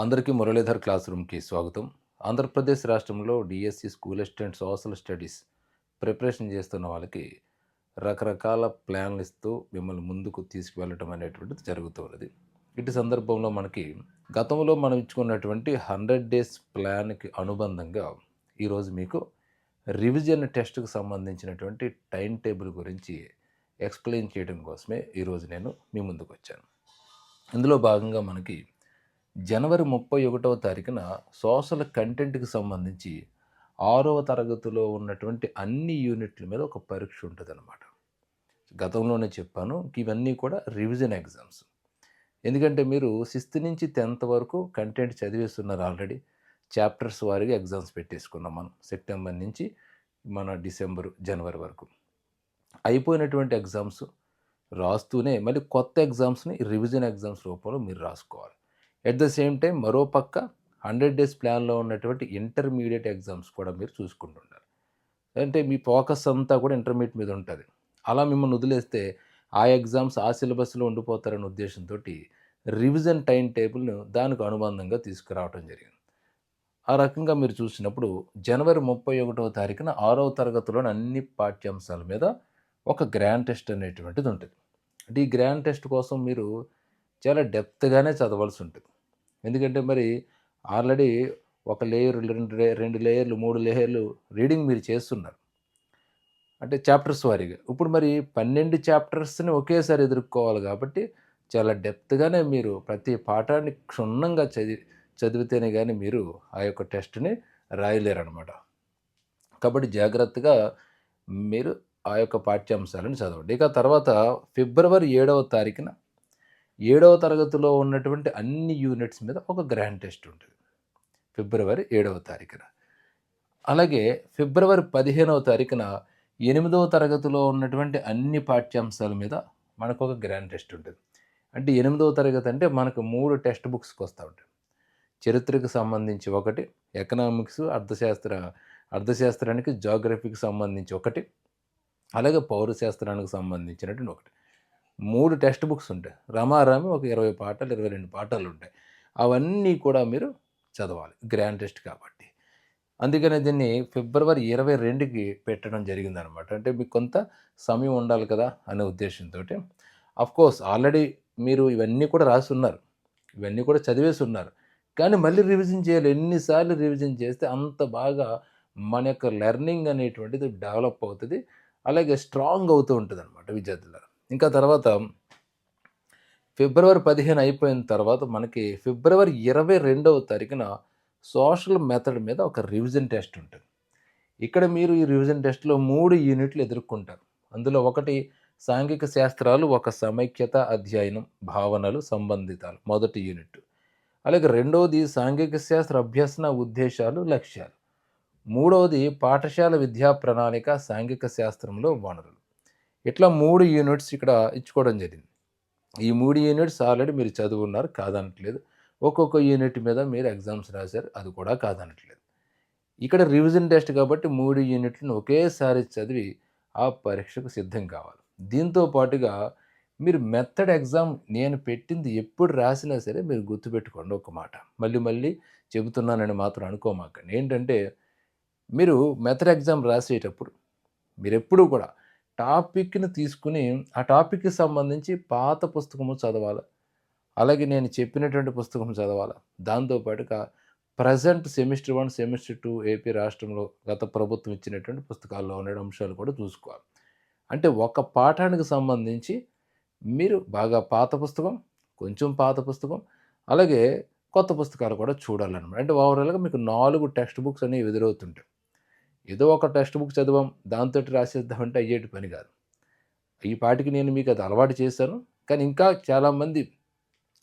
అందరికీ మురళీధర్ క్లాస్ రూమ్కి స్వాగతం. ఆంధ్రప్రదేశ్ రాష్ట్రంలో DSC school assistant social studies preparation చేస్తున్న వాళ్ళకి రకరకాల ప్లాన్లు ఇస్తూ మిమ్మల్ని ముందుకు తీసుకువెళ్ళటం అనేటువంటిది జరుగుతున్నది ఇటు సందర్భంలో మనకి గతంలో మనం ఇచ్చుకున్నటువంటి హండ్రెడ్ డేస్ ప్లాన్కి అనుబంధంగా ఈరోజు మీకు రివిజన్ టెస్ట్కి సంబంధించినటువంటి టైం టేబుల్ గురించి ఎక్స్ప్లెయిన్ చేయడం కోసమే ఈరోజు నేను మీ ముందుకు వచ్చాను. ఇందులో భాగంగా మనకి జనవరి ముప్పై ఒకటవ తారీఖున సోషల్ కంటెంట్కి సంబంధించి ఆరవ తరగతిలో ఉన్నటువంటి అన్ని యూనిట్ల మీద ఒక పరీక్ష ఉంటుంది అనమాట గతంలోనే చెప్పాను ఇవన్నీ కూడా రివిజన్ ఎగ్జామ్స్. ఎందుకంటే మీరు సిక్స్త్ నుంచి టెన్త్ వరకు కంటెంట్ చదివేస్తున్నారు ఆల్రెడీ. చాప్టర్స్ వారిగా ఎగ్జామ్స్ పెట్టేసుకున్నాం మనం సెప్టెంబర్ నుంచి మన డిసెంబర్ జనవరి వరకు. అయిపోయినటువంటి ఎగ్జామ్స్ రాస్తూనే మళ్ళీ కొత్త ఎగ్జామ్స్ని రివిజన్ ఎగ్జామ్స్ రూపంలో మీరు రాసుకోవాలి. ఎట్ ద సేమ్ టైం మరో పక్క హండ్రెడ్ డేస్ ప్లాన్లో ఉన్నటువంటి ఇంటర్మీడియట్ ఎగ్జామ్స్ కూడా మీరు చూసుకుంటుండాలి. అంటే మీ ఫోకస్ అంతా కూడా ఇంటర్మీడియట్ మీద ఉంటుంది. అలా మిమ్మల్ని వదిలేస్తే ఆ ఎగ్జామ్స్ ఆ సిలబస్లో ఉండిపోతారనే ఉద్దేశంతో రివిజన్ టైం టేబుల్ను దానికి అనుబంధంగా తీసుకురావడం జరిగింది. ఆ రకంగా మీరు చూసినప్పుడు జనవరి ముప్పై ఒకటవ తారీఖున ఆరవ తరగతిలోని అన్ని పాఠ్యాంశాల మీద ఒక గ్రాండ్ టెస్ట్ అనేటువంటిది ఉంటుంది. అంటే ఈ గ్రాండ్ టెస్ట్ కోసం మీరు చాలా డెప్త్గానే చదవాల్సి ఉంటుంది. ఎందుకంటే మరి ఆల్రెడీ ఒక లేయర్ రెండు లే- రెండు లేయర్లు మూడు లేయర్లు రీడింగ్ మీరు చేస్తున్నారు. అంటే చాప్టర్స్ వారీగా. ఇప్పుడు మరి పన్నెండు చాప్టర్స్ని ఒకేసారి ఎదుర్కోవాలి కాబట్టి చాలా డెప్త్గానే మీరు ప్రతి పాఠాన్ని క్షుణ్ణంగా చదివి చదివితేనే కానీ మీరు ఆ యొక్క టెస్ట్ని రాయలేరనమాట కాబట్టి జాగ్రత్తగా మీరు ఆ యొక్క పాఠ్యాంశాలను చదవండి. ఇక తర్వాత ఫిబ్రవరి ఏడవ తారీఖున ఏడవ తరగతిలో ఉన్నటువంటి అన్ని యూనిట్స్ మీద ఒక గ్రాండ్ టెస్ట్ ఉంటుంది. ఫిబ్రవరి ఏడవ తారీఖున. అలాగే ఫిబ్రవరి పదిహేనవ తారీఖున ఎనిమిదవ తరగతిలో ఉన్నటువంటి అన్ని పాఠ్యాంశాల మీద మనకు ఒక గ్రాండ్ టెస్ట్ ఉంటుంది. అంటే ఎనిమిదవ తరగతి అంటే మనకు మూడు టెక్స్ట్ బుక్స్కి వస్తూ ఉంటాయి. చరిత్రకు సంబంధించి ఒకటి ఎకనామిక్స్ అర్థశాస్త్ర అర్థశాస్త్రానికి జాగ్రఫీకి సంబంధించి ఒకటి అలాగే పౌరశాస్త్రానికి సంబంధించినటువంటి ఒకటి. మూడు టెక్స్ట్ బుక్స్ ఉంటాయి. రమారామి ఒక ఇరవై పాటలు ఇరవై రెండు పాఠాలు ఉంటాయి. అవన్నీ కూడా మీరు చదవాలి. గ్రాండ్ టెస్ట్ కాబట్టి. అందుకనే దీన్ని ఫిబ్రవరి ఇరవై రెండుకి పెట్టడం జరిగిందనమాట. అంటే మీకు కొంత సమయం ఉండాలి కదా అనే ఉద్దేశంతో కోర్స్ ఆల్రెడీ మీరు ఇవన్నీ కూడా రాసి ఉన్నారు ఇవన్నీ కూడా చదివేసి ఉన్నారు కానీ మళ్ళీ రివిజన్ చేయాలి. ఎన్నిసార్లు రివిజన్ చేస్తే అంత బాగా మన యొక్క లెర్నింగ్ అనేటువంటిది డెవలప్ అవుతుంది. అలాగే స్ట్రాంగ్ అవుతూ ఉంటుంది అనమాట విద్యార్థుల ఇంకా తర్వాత ఫిబ్రవరి పదిహేను అయిపోయిన తర్వాత మనకి ఫిబ్రవరి ఇరవై రెండవ తారీఖున సోషల్ మెథడ్ మీద ఒక రివిజన్ టెస్ట్ ఉంటుంది. ఇక్కడ మీరు ఈ రివిజన్ టెస్ట్లో మూడు యూనిట్లు ఎదుర్కొంటారు. అందులో ఒకటి సాంఘిక శాస్త్రాలు ఒక సమైక్యత అధ్యయనం భావనలు సంబంధితాలు మొదటి యూనిట్. అలాగే రెండవది సాంఘిక శాస్త్ర అభ్యసన ఉద్దేశాలు లక్ష్యాలు. మూడవది పాఠశాల విద్యా ప్రణాళిక సాంఘిక శాస్త్రంలో వనరులు. ఇట్లా మూడు యూనిట్స్ ఇక్కడ ఇచ్చుకోవడం జరిగింది. ఈ మూడు యూనిట్స్ ఆల్రెడీ మీరు చదువున్నారు కాదనట్లేదు. ఒక్కొక్క యూనిట్ మీద మీరు ఎగ్జామ్స్ రాశారు అది కూడా కాదనట్లేదు. ఇక్కడ రివిజన్ టెస్ట్ కాబట్టి మూడు యూనిట్లను ఒకేసారి చదివి ఆ పరీక్షకు సిద్ధం కావాలి. దీంతో పాటుగా మీరు మెథడ్ ఎగ్జామ్ నేను పెట్టింది ఎప్పుడు రాసినా సరే మీరు గుర్తుపెట్టుకోండి ఒక మాట. మళ్ళీ మళ్ళీ చెబుతున్నానని మాత్రం అనుకోమాకండి. ఏంటంటే మీరు మెథడ్ ఎగ్జామ్ రాసేటప్పుడు మీరు ఎప్పుడూ కూడా టాపిక్ని తీసుకుని ఆ టాపిక్కి సంబంధించి పాత పుస్తకము చదవాలి. అలాగే నేను చెప్పినటువంటి పుస్తకం చదవాలి. దాంతోపాటుగా present semester one semester two AP రాష్ట్రంలో గత ప్రభుత్వం ఇచ్చినటువంటి పుస్తకాల్లో ఉండే అంశాలు కూడా చూసుకోవాలి. అంటే ఒక పాఠానికి సంబంధించి మీరు బాగా పాత పుస్తకం కొంచెం పాత పుస్తకం అలాగే కొత్త పుస్తకాలు కూడా చూడాలన్నమాట. అంటే ఓవరాల్గా మీకు నాలుగు టెక్స్ట్ బుక్స్ అనేవి ఎదురవుతుంటాయి. ఏదో ఒక టెక్స్ట్ బుక్ చదివాం దాంతో రాసేద్దామంటే అయ్యేటి పని కాదు. ఈ పాటికి నేను మీకు అది అలవాటు చేశాను కానీ ఇంకా చాలామంది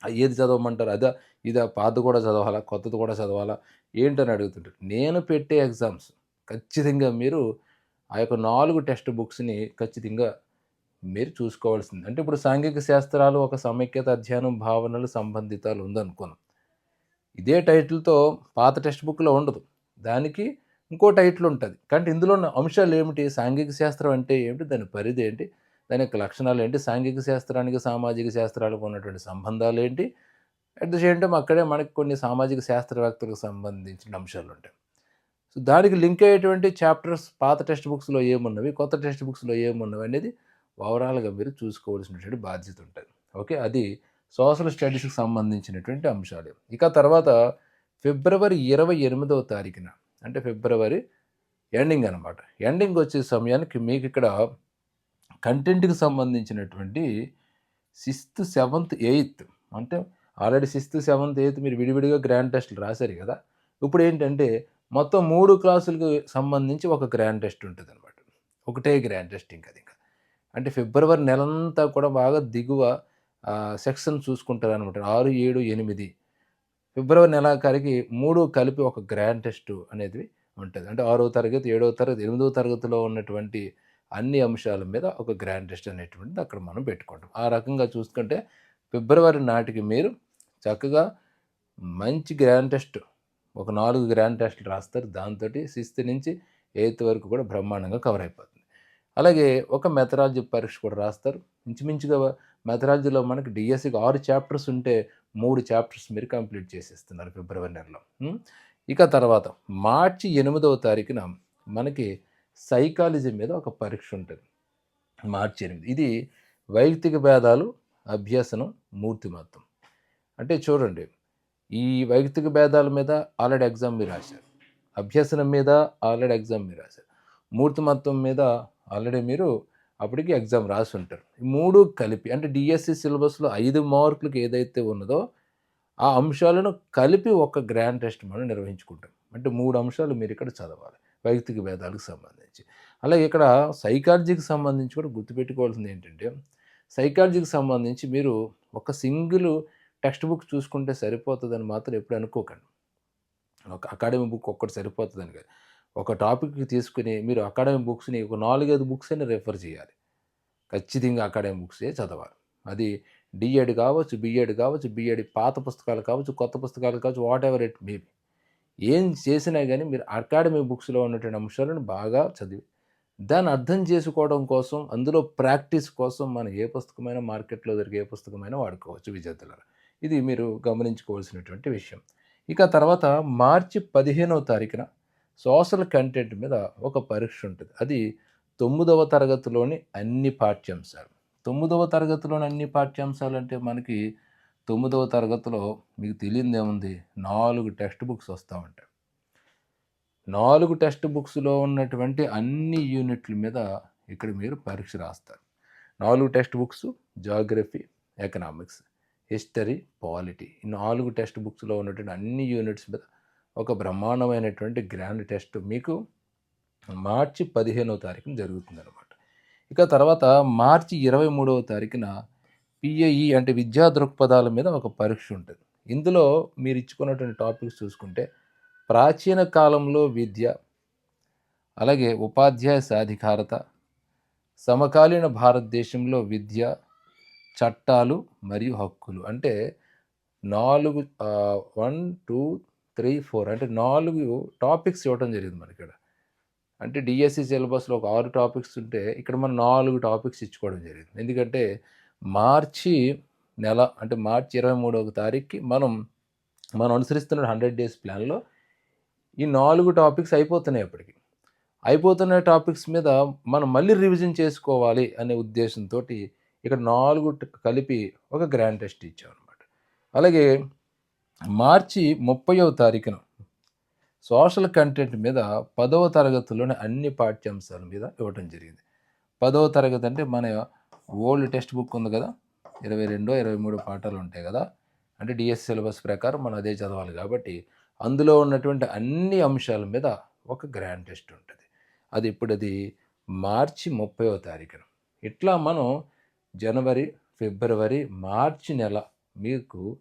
"ఆ, ఏది చదవమంటారు? అదే ఇదా పాత కూడా చదవాలా కొత్తది కూడా చదవాలా? ఏంటని అడుగుతుంటారు. నేను పెట్టే ఎగ్జామ్స్ ఖచ్చితంగా మీరు ఆ యొక్క నాలుగు టెక్స్ట్ బుక్స్ని ఖచ్చితంగా మీరు చూసుకోవాల్సింది. అంటే ఇప్పుడు సాంఘిక శాస్త్రాలు ఒక సమైక్యత అధ్యయనం భావనలు సంబంధితాలు ఉందనుకున్నాం ఇదే టైటిల్తో పాత టెక్స్ట్ బుక్లో ఉండదు. దానికి ఇంకో టైటిల్ ఉంటుంది కానీ ఇందులో ఉన్న అంశాలు ఏమిటి? సాంఘిక శాస్త్రం అంటే ఏమిటి? దాని పరిధి ఏంటి? దాని యొక్క లక్షణాలు ఏంటి? సాంఘిక శాస్త్రానికి సామాజిక శాస్త్రాలకు ఉన్నటువంటి సంబంధాలు ఏంటి? అట్ ద సేమ్ టైం అక్కడే మనకి కొన్ని సామాజిక శాస్త్రవేత్తలకు సంబంధించిన అంశాలు ఉంటాయి సో దానికి లింక్ అయ్యేటువంటి చాప్టర్స్ పాత టెక్స్ట్ బుక్స్లో ఏమున్నవి? కొత్త టెక్స్ట్ బుక్స్లో ఏమున్నవి? అనేది ఓవరాల్గా మీరు చూసుకోవాల్సినటువంటి బాధ్యత ఉంటుంది. ఓకే? అది సోషల్ స్టడీస్కి సంబంధించినటువంటి అంశాలు. ఇక తర్వాత ఫిబ్రవరి ఇరవై ఎనిమిదవ తారీఖున అంటే ఫిబ్రవరి ఎండింగ్ అనమాట ఎండింగ్ వచ్చే సమయానికి మీకు ఇక్కడ కంటెంట్కి సంబంధించినటువంటి సిక్స్త్ సెవెంత్ ఎయిత్ అంటే ఆల్రెడీ సిక్స్త్ సెవెంత్ ఎయిత్ మీరు విడివిడిగా గ్రాండ్ టెస్ట్లు రాశారు కదా. ఇప్పుడు ఏంటంటే మొత్తం మూడు క్లాసులకు సంబంధించి ఒక గ్రాండ్ టెస్ట్ ఉంటుంది అనమాట ఒకటే గ్రాండ్ టెస్ట్ ఇంకా అది ఇంకా. అంటే ఫిబ్రవరి నెలంతా కూడా బాగా దిగువ సెక్షన్ చూసుకుంటారు అనమాట ఆరు ఏడు ఎనిమిది ఫిబ్రవరి నెలాఖరికి మూడు కలిపి ఒక గ్రాండ్ టెస్ట్ అనేది ఉంటుంది. అంటే ఆరో తరగతి ఏడవ తరగతి ఎనిమిదవ తరగతిలో ఉన్నటువంటి అన్ని అంశాల మీద ఒక గ్రాండ్ టెస్ట్ అనేటువంటిది అక్కడ మనం పెట్టుకుంటాం. ఆ రకంగా చూసుకుంటే ఫిబ్రవరి నాటికి మీరు చక్కగా మంచి గ్రాండ్ టెస్ట్ ఒక నాలుగు గ్రాండ్ టెస్ట్లు రాస్తారు. దాంతో సిక్స్త్ నుంచి ఎయిత్ వరకు కూడా బ్రహ్మాండంగా కవర్ అయిపోతుంది. అలాగే ఒక మెథడాలజీ పరీక్ష కూడా రాస్తారు. ఇంచుమించుగా మెథడాలజీలో మనకి డిఎస్సికి ఆరు చాప్టర్స్ ఉంటే మూడు చాప్టర్స్ మీరు కంప్లీట్ చేసేస్తున్నారు ఫిబ్రవరి నెలలో ఇక తర్వాత మార్చి ఎనిమిదవ తారీఖున మనకి సైకాలజీ మీద ఒక పరీక్ష ఉంటుంది. మార్చి ఎనిమిది. ఇది వైయక్తిక భేదాలు అభ్యసనం మూర్తిమత్వం అంటే చూడండి ఈ వైయక్తిక భేదాల మీద ఆల్రెడీ ఎగ్జామ్ మీరు రాశారు. అభ్యసనం మీద ఆల్రెడీ ఎగ్జామ్ మీరు రాశారు. మూర్తిమత్వం మీద ఆల్రెడీ మీరు అప్పటికి ఎగ్జామ్ రాసి ఉంటారు మూడు కలిపి అంటే డిఎస్సి సిలబస్లో ఐదు మార్కులకు ఏదైతే ఉన్నదో ఆ అంశాలను కలిపి ఒక గ్రాండ్ టెస్ట్ మనం నిర్వహించుకుంటాం. అంటే మూడు అంశాలు మీరు ఇక్కడ చదవాలి వైయక్తిక భేదాలకు సంబంధించి. అలాగే ఇక్కడ సైకాలజీకి సంబంధించి కూడా గుర్తుపెట్టుకోవాల్సింది ఏంటంటే సైకాలజీకి సంబంధించి మీరు ఒక సింగిల్ టెక్స్ట్ బుక్ చూసుకుంటే సరిపోతుందని మాత్రం ఎప్పుడు అనుకోకండి. ఒక అకాడమిక్ బుక్ ఒక్కటి సరిపోతుందని కాదు. ఒక టాపిక్ తీసుకుని మీరు అకాడమిక్ బుక్స్ని ఒక నాలుగైదు బుక్స్ అని రెఫర్ చేయాలి. ఖచ్చితంగా అకాడమిక్ బుక్సే చదవాలి. అది డిఎడ్ కావచ్చు బిఎడ్ కావచ్చు బిఎడ్ పాత పుస్తకాలు కావచ్చు కొత్త పుస్తకాలు కావచ్చు వాట్ ఎవర్ ఇట్ మేబీ ఏం చేసినా కానీ మీరు అకాడమిక్ బుక్స్లో ఉన్నటువంటి అంశాలను బాగా చదివి దాన్ని అర్థం చేసుకోవడం కోసం అందులో ప్రాక్టీస్ కోసం మనం ఏ పుస్తకమైనా మార్కెట్లో దొరికే ఏ పుస్తకమైనా వాడుకోవచ్చు విద్యార్థులారా. ఇది మీరు గమనించుకోవాల్సినటువంటి విషయం. ఇక తర్వాత మార్చి పదిహేనవ తారీఖున సోషల్ కంటెంట్ మీద ఒక పరీక్ష ఉంటుంది. అది తొమ్మిదవ తరగతిలోని అన్ని పాఠ్యాంశాలు. తొమ్మిదవ తరగతిలోని అన్ని పాఠ్యాంశాలు అంటే మనకి తొమ్మిదవ తరగతిలో మీకు తెలియదు ఏముంది నాలుగు టెక్స్ట్ బుక్స్ వస్తూ ఉంటాయి. నాలుగు టెక్స్ట్ బుక్స్లో ఉన్నటువంటి అన్ని యూనిట్ల మీద ఇక్కడ మీరు పరీక్ష రాస్తారు. నాలుగు text books geography economics history polity ఈ నాలుగు టెక్స్ట్ బుక్స్లో ఉన్నటువంటి అన్ని యూనిట్స్ మీద ఒక బ్రహ్మాండమైనటువంటి గ్రాండ్ టెస్ట్ మీకు మార్చి పదిహేనవ తారీఖున జరుగుతుందనమాట ఇక తర్వాత మార్చి ఇరవై మూడవ తారీఖున పిఏఈ అంటే విద్యా దృక్పథాల మీద ఒక పరీక్ష ఉంటుంది. ఇందులో మీరు ఇచ్చుకున్నటువంటి టాపిక్స్ చూసుకుంటే ప్రాచీన కాలంలో విద్య అలాగే ఉపాధ్యాయ సాధికారత సమకాలీన భారతదేశంలో విద్య చట్టాలు మరియు హక్కులు. అంటే నాలుగు వన్ టూ త్రీ ఫోర్ అంటే నాలుగు టాపిక్స్ ఇవ్వడం జరిగింది మనకి ఇక్కడ అంటే డిఎస్సి సిలబస్లో ఒక ఆరు టాపిక్స్ ఉంటే ఇక్కడ మనం నాలుగు టాపిక్స్ ఇచ్చుకోవడం జరిగింది. ఎందుకంటే మార్చి నెల అంటే మార్చి ఇరవై మూడవ తారీఖుకి మనం మనం అనుసరిస్తున్న హండ్రెడ్ డేస్ ప్లాన్లో ఈ నాలుగు టాపిక్స్ అయిపోతున్నాయి అప్పటికి. అయిపోతున్న టాపిక్స్ మీద మనం మళ్ళీ రివిజన్ చేసుకోవాలి అనే ఉద్దేశంతో ఇక్కడ నాలుగు కలిపి ఒక గ్రాండ్ టెస్ట్ ఇచ్చామన్నమాట. అలాగే మార్చి ముప్పైవ తారీఖున సోషల్ కంటెంట్ మీద పదవ తరగతిలోని అన్ని పాఠ్యాంశాల మీద ఇవ్వటం జరిగింది. పదవ తరగతి అంటే మన ఓల్డ్ టెక్స్ట్ బుక్ ఉంది కదా ఇరవై రెండో ఇరవై మూడు పాఠాలు ఉంటాయి కదా అంటే డిఎస్ సిలబస్ ప్రకారం మనం అదే చదవాలి కాబట్టి అందులో ఉన్నటువంటి అన్ని అంశాల మీద ఒక గ్రాండ్ టెస్ట్ ఉంటుంది. అది ఇప్పుడు అది మార్చి ముప్పైవ తారీఖున. ఇట్లా మనం జనవరి ఫిబ్రవరి మార్చి నెల మీకు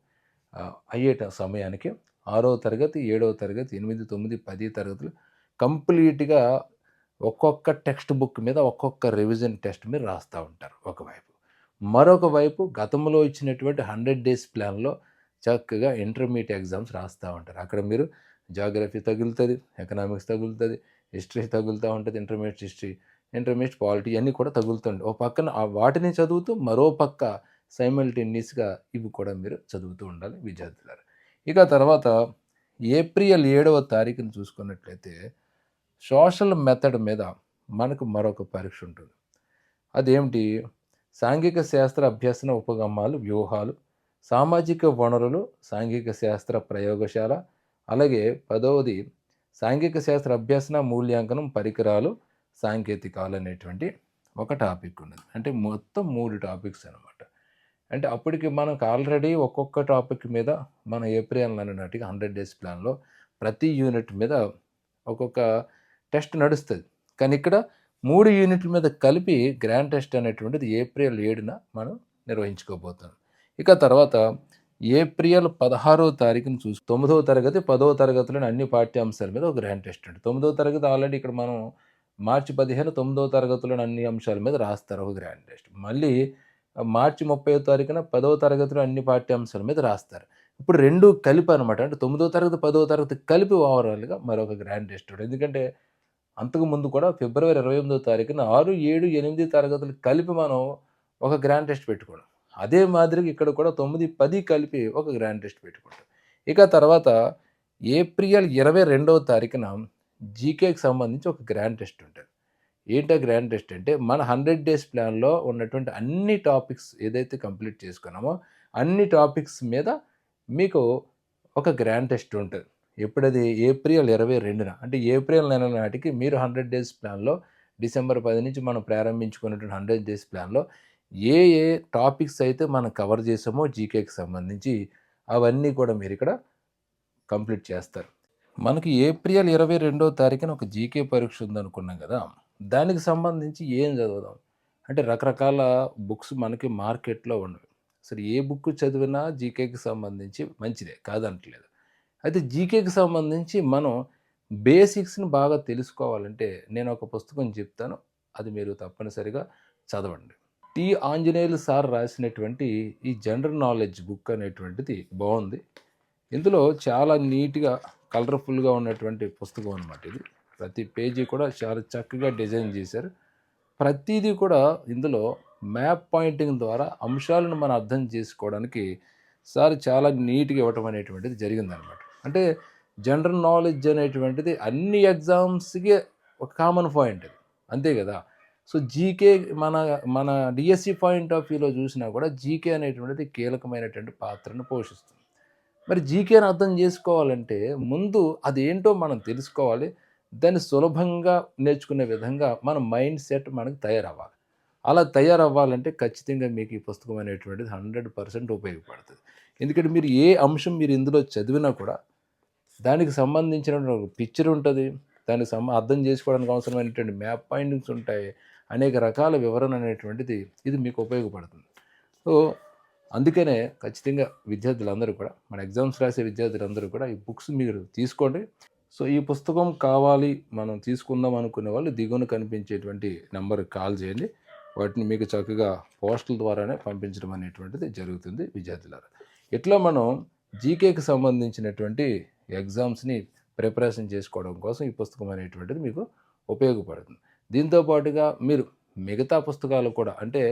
అయ్యేట సమయానికి ఆరో తరగతి ఏడవ తరగతి ఎనిమిది తొమ్మిది పది తరగతులు కంప్లీట్గా ఒక్కొక్క టెక్స్ట్ బుక్ మీద ఒక్కొక్క రివిజన్ టెస్ట్ మీద రాస్తూ ఉంటారు ఒకవైపు. మరొక వైపు గతంలో ఇచ్చినటువంటి హండ్రెడ్ డేస్ ప్లాన్లో చక్కగా ఇంటర్మీడియట్ ఎగ్జామ్స్ రాస్తూ ఉంటారు. అక్కడ మీరు జాగ్రఫీ తగులుతుంది ఎకనామిక్స్ తగులుతుంది హిస్టరీ తగులుతూ ఉంటుంది ఇంటర్మీడియట్ హిస్టరీ ఇంటర్మీడియట్ పాలిటీ అన్నీ కూడా తగులుతుంటాయి ఓ పక్కన వాటిని చదువుతూ మరో పక్క సైమల్టేనియస్గా ఇవి కూడా మీరు చదువుతూ ఉండాలి విద్యార్థులారు. ఇక తర్వాత ఏప్రిల్ ఏడవ తారీఖున చూసుకున్నట్లయితే సోషల్ మెథడ్ మీద మనకు మరొక పరీక్ష ఉంటుంది. అదేమిటి? సాంఘిక శాస్త్ర అభ్యసన ఉపగమాలు వ్యూహాలు సామాజిక వనరులు సాంఘిక శాస్త్ర ప్రయోగశాల అలాగే పదవది సాంఘిక శాస్త్ర అభ్యసన మూల్యాంకనం పరికరాలు సాంకేతికాలు అనేటువంటి ఒక టాపిక్ ఉన్నది. అంటే మొత్తం మూడు టాపిక్స్ అనమాట అంటే అప్పటికి మనకు ఆల్రెడీ ఒక్కొక్క టాపిక్ మీద మన ఏప్రిల్ నెల నాటికి హండ్రెడ్ డేస్ ప్లాన్లో ప్రతి యూనిట్ మీద ఒక్కొక్క టెస్ట్ నడుస్తుంది. కానీ ఇక్కడ మూడు యూనిట్ల మీద కలిపి గ్రాండ్ టెస్ట్ అనేటువంటిది ఏప్రిల్ ఏడున మనం నిర్వహించుకోబోతున్నాం. ఇక తర్వాత ఏప్రిల్ పదహారో తారీఖుని చూసి తొమ్మిదవ తరగతి పదవ తరగతిలోని అన్ని పాఠ్యాంశాల మీద ఒక గ్రాండ్ టెస్ట్ ఉంటుంది తొమ్మిదవ తరగతి ఆల్రెడీ ఇక్కడ మనం మార్చి పదిహేను తొమ్మిదవ తరగతిలోని అన్ని అంశాల మీద రాస్తారు ఒక గ్రాండ్ టెస్ట్. మళ్ళీ మార్చి ముప్పై తారీఖున పదవ తరగతిలో అన్ని పాఠ్యాంశాల మీద రాస్తారు. ఇప్పుడు రెండు కలిపి అనమాట అంటే తొమ్మిదో తరగతి పదవ తరగతి కలిపి ఓవరాల్గా మరొక గ్రాండ్ టెస్ట్ ఎందుకంటే అంతకు ముందు కూడా ఫిబ్రవరి ఇరవై ఎనిమిదో తారీఖున ఆరు ఏడు ఎనిమిది తరగతులు కలిపి మనం ఒక గ్రాండ్ టెస్ట్ పెట్టుకోవడం. అదే మాదిరిగా ఇక్కడ కూడా తొమ్మిది పది కలిపి ఒక గ్రాండ్ టెస్ట్ పెట్టుకుంటాం. ఇక తర్వాత ఏప్రిల్ ఇరవై రెండవ తారీఖున జీకేకి సంబంధించి ఒక గ్రాండ్ టెస్ట్ ఉంటుంది. ఏంటో గ్రాండ్ టెస్ట్ అంటే మన హండ్రెడ్ డేస్ ప్లాన్లో ఉన్నటువంటి అన్ని టాపిక్స్ ఏదైతే కంప్లీట్ చేసుకున్నామో అన్ని టాపిక్స్ మీద మీకు ఒక గ్రాండ్ టెస్ట్ ఉంటుంది. ఎప్పుడది? ఏప్రిల్ ఇరవై రెండున. అంటే ఏప్రిల్ నెల నాటికి మీరు హండ్రెడ్ డేస్ ప్లాన్లో డిసెంబర్ పది నుంచి మనం ప్రారంభించుకున్నటువంటి హండ్రెడ్ డేస్ ప్లాన్లో ఏ ఏ టాపిక్స్ అయితే మనం కవర్ చేసామో జీకేకి సంబంధించి అవన్నీ కూడా మీరు ఇక్కడ కంప్లీట్ చేస్తారు. మనకి ఏప్రిల్ ఇరవై రెండో తారీఖున ఒక జీకే పరీక్ష ఉందనుకున్నాం కదా. దానికి సంబంధించి ఏం చదువుదాం? అంటే రకరకాల బుక్స్ మనకి మార్కెట్లో ఉన్నవి అసలు ఏ బుక్ చదివినా జీకేకి సంబంధించి మంచిదే కాదనట్లేదు అయితే జీకేకి సంబంధించి మనం బేసిక్స్ని బాగా తెలుసుకోవాలంటే నేను ఒక పుస్తకం చెప్తాను. అది మీరు తప్పనిసరిగా చదవండి. టి. ఆంజనేయులు సార్ రాసినటువంటి ఈ జనరల్ నాలెడ్జ్ బుక్ అనేటువంటిది బాగుంది. ఇందులో చాలా నీట్గా కలర్ఫుల్గా ఉన్నటువంటి పుస్తకం అనమాట ఇది. ప్రతి పేజీ కూడా చాలా చక్కగా డిజైన్ చేశారు. ప్రతిదీ కూడా ఇందులో మ్యాప్ పాయింటింగ్ ద్వారా అంశాలను మనం అర్థం చేసుకోవడానికి సార్ చాలా నీట్గా ఇవ్వటం అనేటువంటిది జరిగిందనమాట అంటే జనరల్ నాలెడ్జ్ అనేటువంటిది అన్ని ఎగ్జామ్స్కి ఒక కామన్ పాయింట్ అది. అంతే కదా? సో జీకే మన మన డిఎస్సి పాయింట్ ఆఫ్ వ్యూలో చూసినా కూడా జీకే అనేటువంటిది కీలకమైనటువంటి పాత్రను పోషిస్తుంది. మరి జీకేని అర్థం చేసుకోవాలంటే ముందు అదేంటో మనం తెలుసుకోవాలి. దాన్ని సులభంగా నేర్చుకునే విధంగా మన మైండ్ సెట్ మనకు తయారవ్వాలి. అలా తయారవ్వాలంటే ఖచ్చితంగా మీకు ఈ పుస్తకం అనేటువంటిది హండ్రెడ్ పర్సెంట్ ఉపయోగపడుతుంది. ఎందుకంటే మీరు ఏ అంశం మీరు ఇందులో చదివినా కూడా దానికి సంబంధించిన ఒక పిక్చర్ ఉంటుంది. దానికి సమ అర్థం చేసుకోవడానికి అవసరమైనటువంటి మ్యాప్ పాయింటింగ్స్ ఉంటాయి. అనేక రకాల వివరణ అనేటువంటిది ఇది మీకు ఉపయోగపడుతుంది. సో అందుకనే ఖచ్చితంగా విద్యార్థులందరూ కూడా మన ఎగ్జామ్స్ రాసే విద్యార్థులందరూ కూడా ఈ బుక్స్ మీరు తీసుకోండి. సో ఈ పుస్తకం కావాలి మనం తీసుకుందాం అనుకునే వాళ్ళు దిగువన కనిపించేటువంటి నెంబర్కి కాల్ చేయండి. వాటిని మీకు చక్కగా పోస్టుల ద్వారానే పంపించడం అనేటువంటిది జరుగుతుంది విద్యార్థులారా. ఇట్లా మనం జీకేకి సంబంధించినటువంటి ఎగ్జామ్స్ని ప్రిపరేషన్ చేసుకోవడం కోసం ఈ పుస్తకం అనేటువంటిది మీకు ఉపయోగపడుతుంది. దీంతో పాటుగా మీరు మిగతా పుస్తకాలు కూడా అంటే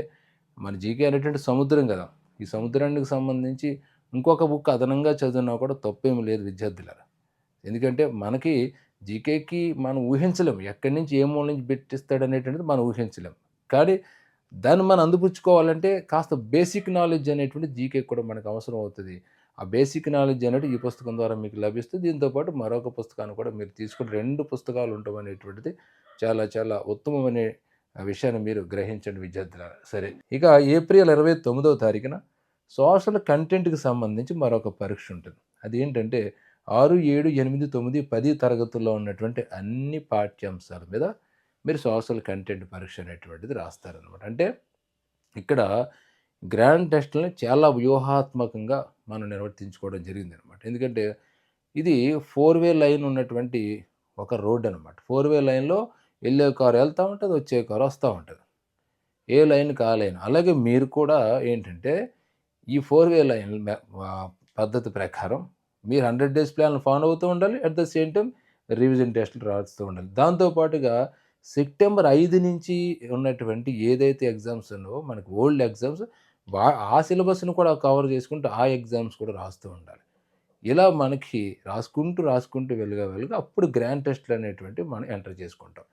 మన జీకే అనేటువంటి సముద్రం కదా. ఈ సముద్రానికి సంబంధించి ఇంకొక బుక్ అదనంగా చదివినా కూడా తప్పేమి లేదు విద్యార్థులారా. ఎందుకంటే మనకి జీకేకి మనం ఊహించలేం. ఎక్కడి నుంచి ఏ మూల నుంచి పెట్టిస్తాడు అనేటువంటిది మనం ఊహించలేం. కానీ దాన్ని మనం అందిపుచ్చుకోవాలంటే కాస్త బేసిక్ నాలెడ్జ్ అనేటువంటి జీకే కూడా మనకు అవసరం అవుతుంది. ఆ బేసిక్ నాలెడ్జ్ అనేది ఈ పుస్తకం ద్వారా మీకు లభిస్తుంది. దీంతోపాటు మరొక పుస్తకాన్ని కూడా మీరు తీసుకుని రెండు పుస్తకాలు ఉండటం అనేటువంటిది చాలా చాలా ఉత్తమమైన విషయాన్ని మీరు గ్రహించండి విద్యార్థులారా. సరే ఇక ఏప్రిల్ ఇరవై తొమ్మిదవ తారీఖున సోషల్ కంటెంట్కి సంబంధించి మరొక పరీక్ష ఉంటుంది. అది ఏంటంటే ఆరు ఏడు ఎనిమిది తొమ్మిది పది తరగతుల్లో ఉన్నటువంటి అన్ని పాఠ్యాంశాల మీద మీరు సోషల్ కంటెంట్ పరీక్ష అనేటువంటిది రాస్తారనమాట అంటే ఇక్కడ గ్రాండ్ టెస్ట్ని చాలా వ్యూహాత్మకంగా మనం నిర్వర్తించుకోవడం జరిగింది అనమాట ఎందుకంటే ఇది ఫోర్ వే లైన్ ఉన్నటువంటి ఒక రోడ్ అనమాట ఫోర్ వే లైన్లో వెళ్ళే కారు వెళ్తూ ఉంటుంది వచ్చే కారు వస్తూ ఉంటుంది. ఏ లైన్ కా లైన్ అలాగే మీరు కూడా ఏంటంటే ఈ ఫోర్ వే లైన్ పద్ధతి ప్రకారం మీరు హండ్రెడ్ డేస్ ప్లాన్ ఫాలో అవుతూ ఉండాలి at the same time revision టెస్టులు రాస్తూ ఉండాలి. దాంతోపాటుగా సెప్టెంబర్ ఐదు నుంచి ఉన్నటువంటి ఏదైతే ఎగ్జామ్స్ ఉన్నావో మనకు ఓల్డ్ ఎగ్జామ్స్ వా ఆ సిలబస్ను కూడా కవర్ చేసుకుంటూ ఆ ఎగ్జామ్స్ కూడా రాస్తూ ఉండాలి. ఇలా మనకి రాసుకుంటూ రాసుకుంటూ వెలుగా వెలుగా అప్పుడు గ్రాండ్ టెస్ట్లు అనేటువంటివి మనం ఎంటర్ చేసుకుంటాం.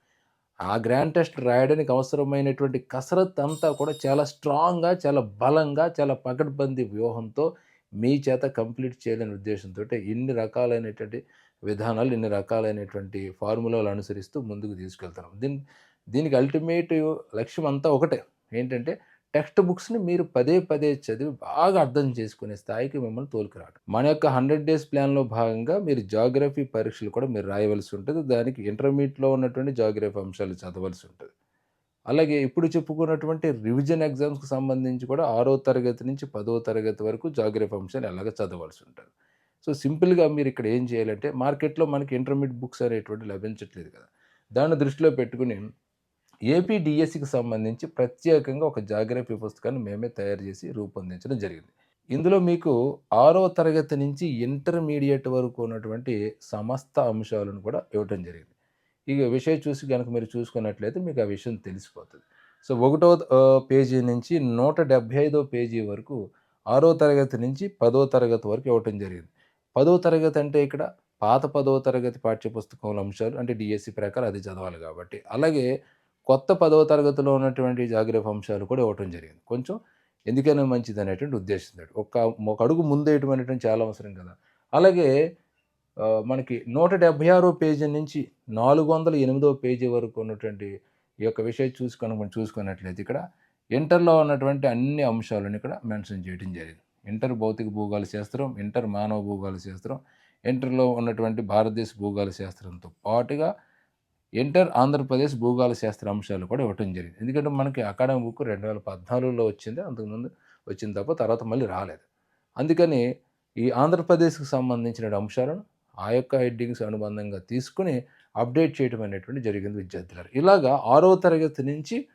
ఆ గ్రాండ్ టెస్ట్ రాయడానికి అవసరమైనటువంటి కసరత్ అంతా కూడా చాలా స్ట్రాంగ్గా చాలా బలంగా చాలా పకడ్బందీ వ్యూహంతో మీ చేత కంప్లీట్ చేయలేని ఉద్దేశంతో ఇన్ని రకాలైనటువంటి విధానాలు ఇన్ని రకాలైనటువంటి ఫార్ములాలు అనుసరిస్తూ ముందుకు తీసుకెళ్తున్నాం. దీని దీనికి అల్టిమేట్ లక్ష్యం అంతా ఒకటే. ఏంటంటే టెక్స్ట్ బుక్స్ని మీరు పదే పదే చదివి బాగా అర్థం చేసుకునే స్థాయికి మిమ్మల్ని తోలుకురావడం మన యొక్క హండ్రెడ్ డేస్ ప్లాన్లో భాగంగా మీరు జాగ్రఫీ పరీక్షలు కూడా మీరు రాయవలసి ఉంటుంది. దానికి ఇంటర్మీడియట్లో ఉన్నటువంటి జాగ్రఫీ అంశాలు చదవలసి ఉంటుంది. అలాగే ఇప్పుడు చెప్పుకున్నటువంటి రివిజన్ ఎగ్జామ్స్కి సంబంధించి కూడా ఆరో తరగతి నుంచి పదో తరగతి వరకు జాగ్రఫీ అంశాలు ఎలాగ చదవాల్సి ఉంటుంది. సో సింపుల్గా మీరు ఇక్కడ ఏం చేయాలంటే మార్కెట్లో మనకి ఇంటర్మీడియట్ బుక్స్ అనేటువంటి లభించట్లేదు కదా. దాన్ని దృష్టిలో పెట్టుకుని ఏపీ డిఎస్సికి సంబంధించి ప్రత్యేకంగా ఒక జాగ్రఫీ పుస్తకాన్ని మేమే తయారు చేసి రూపొందించడం జరిగింది. ఇందులో మీకు ఆరో తరగతి నుంచి ఇంటర్మీడియట్ వరకు ఉన్నటువంటి సమస్త అంశాలను కూడా ఇవ్వటం జరిగింది. ఇక విషయం చూసి కనుక మీరు చూసుకున్నట్లయితే మీకు ఆ విషయం తెలిసిపోతుంది. సో ఒకటో పేజీ నుంచి నూట డెబ్భై ఐదో పేజీ వరకు ఆరో తరగతి నుంచి పదో తరగతి వరకు ఇవ్వటం జరిగింది. పదో తరగతి అంటే ఇక్కడ పాత పదో తరగతి పాఠ్యపుస్తకంలో అంశాలు అంటే డిఎస్సి ప్రకారం అది చదవాలి కాబట్టి. అలాగే కొత్త పదవ తరగతిలో ఉన్నటువంటి జాగ్రత్త అంశాలు కూడా ఇవ్వటం జరిగింది. కొంచెం ఎందుకైనా మంచిది అనేటువంటి ఉద్దేశం ఒక ఒక అడుగు ముందేయటం అనేటువంటి చాలా అవసరం కదా. అలాగే మనకి నూట డెబ్భై ఆరో పేజీ నుంచి నాలుగు వందల ఎనిమిదో పేజీ వరకు ఉన్నటువంటి ఈ యొక్క విషయం చూసుకొని మనం చూసుకున్నట్లయితే ఇక్కడ ఇంటర్లో ఉన్నటువంటి అన్ని అంశాలను ఇక్కడ మెన్షన్ చేయడం జరిగింది. ఇంటర్ భౌతిక భూగోళ శాస్త్రం ఇంటర్ మానవ భూగోళ శాస్త్రం ఇంటర్లో ఉన్నటువంటి భారతదేశ భూగోళ శాస్త్రంతో పాటుగా ఇంటర్ ఆంధ్రప్రదేశ్ భూగోళ శాస్త్ర అంశాలు కూడా ఇవ్వటం జరిగింది. ఎందుకంటే మనకి అకాడమీ బుక్ రెండు వేల పద్నాలుగులో వచ్చింది అంతకుముందు వచ్చింది తప్ప తర్వాత మళ్ళీ రాలేదు. అందుకని ఈ ఆంధ్రప్రదేశ్కి సంబంధించిన అంశాలను ఆ యొక్క హెడ్డింగ్స్ అనుబంధంగా తీసుకుని అప్డేట్ చేయడం అనేటువంటి జరిగింది విద్యార్థులు ఇలాగా ఆరో తరగతి నుంచి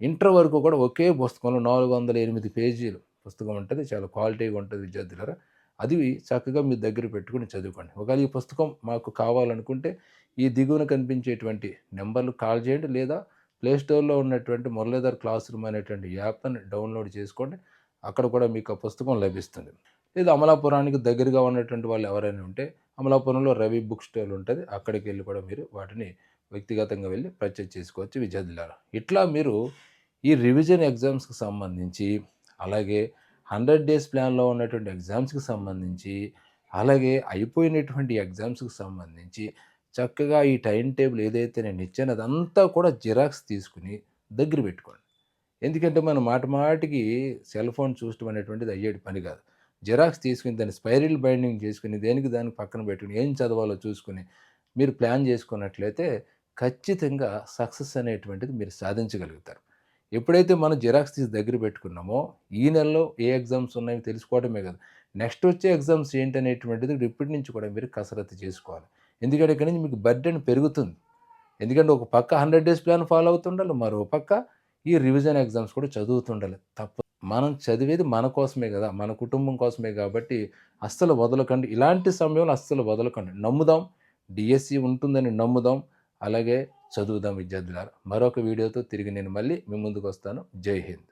ఇంటర్ వరకు కూడా ఒకే పుస్తకంలో నాలుగు వందల ఎనిమిది పేజీలు పుస్తకం ఉంటుంది. చాలా క్వాలిటీగా ఉంటుంది విద్యార్థులారా అది చక్కగా మీ దగ్గర పెట్టుకుని చదువుకోండి. ఒకవేళ ఈ పుస్తకం మాకు కావాలనుకుంటే ఈ దిగువన కనిపించేటువంటి నెంబర్లు కాల్ చేయండి. లేదా ప్లేస్టోర్లో ఉన్నటువంటి మురళీధర్ క్లాస్ రూమ్ అనేటువంటి యాప్ని డౌన్లోడ్ చేసుకోండి. అక్కడ కూడా మీకు ఆ పుస్తకం లభిస్తుంది. లేదా అమలాపురానికి దగ్గరగా ఉన్నటువంటి వాళ్ళు ఎవరైనా ఉంటే అమలాపురంలో రవి బుక్ స్టోర్ ఉంటుంది. అక్కడికి వెళ్ళి కూడా మీరు వాటిని వ్యక్తిగతంగా వెళ్ళి పర్చేజ్ చేసుకోవచ్చు విద్యార్థులారా. ఇట్లా మీరు ఈ రివిజన్ ఎగ్జామ్స్కి సంబంధించి అలాగే హండ్రెడ్ డేస్ ప్లాన్లో ఉన్నటువంటి ఎగ్జామ్స్కి సంబంధించి అలాగే అయిపోయినటువంటి ఎగ్జామ్స్కి సంబంధించి చక్కగా ఈ టైం టేబుల్ ఏదైతే నేను ఇచ్చానో అదంతా కూడా జిరాక్స్ తీసుకుని దగ్గర పెట్టుకోండి. ఎందుకంటే మనం మాట మాటికి సెల్ ఫోన్ చూడటం అనేటువంటిది అయ్యేటి పని కాదు. జిరాక్స్ తీసుకుని దాన్ని స్పైరల్ బైండింగ్ చేసుకుని దేనికి దానికి పక్కన పెట్టుకుని ఏం చదవాలో చూసుకుని మీరు ప్లాన్ చేసుకున్నట్లయితే ఖచ్చితంగా సక్సెస్ అనేటువంటిది మీరు సాధించగలుగుతారు. ఎప్పుడైతే మనం జిరాక్స్ తీసి దగ్గర పెట్టుకున్నామో ఈ నెలలో ఏ ఎగ్జామ్స్ ఉన్నాయో తెలుసుకోవడమే కదా. నెక్స్ట్ వచ్చే ఎగ్జామ్స్ ఏంటి అనేటువంటిది ఇప్పటి నుంచి కూడా మీరు కసరత్తు చేసుకోవాలి. ఎందుకంటే ఇక్కడ నుంచి మీకు బర్డెన్ పెరుగుతుంది. ఎందుకంటే ఒక పక్క హండ్రెడ్ డేస్ ప్లాన్ ఫాలో అవుతుండాలి మరో పక్క ఈ రివిజన్ ఎగ్జామ్స్ కూడా చదువుతుండాలి. తప్ప మనం చదివేది మన కోసమే కదా మన కుటుంబం కోసమే కాబట్టి అస్సలు వదలకండి. ఇలాంటి సమయంలో అస్సలు వదలకండి. నమ్ముదాం డిఎస్సి ఉంటుందని నమ్ముదాం. అలాగే చదువుదాం విద్యార్థులారా. మరొక వీడియోతో తిరిగి నేను మళ్ళీ మీ ముందుకు వస్తాను. జై హింద్.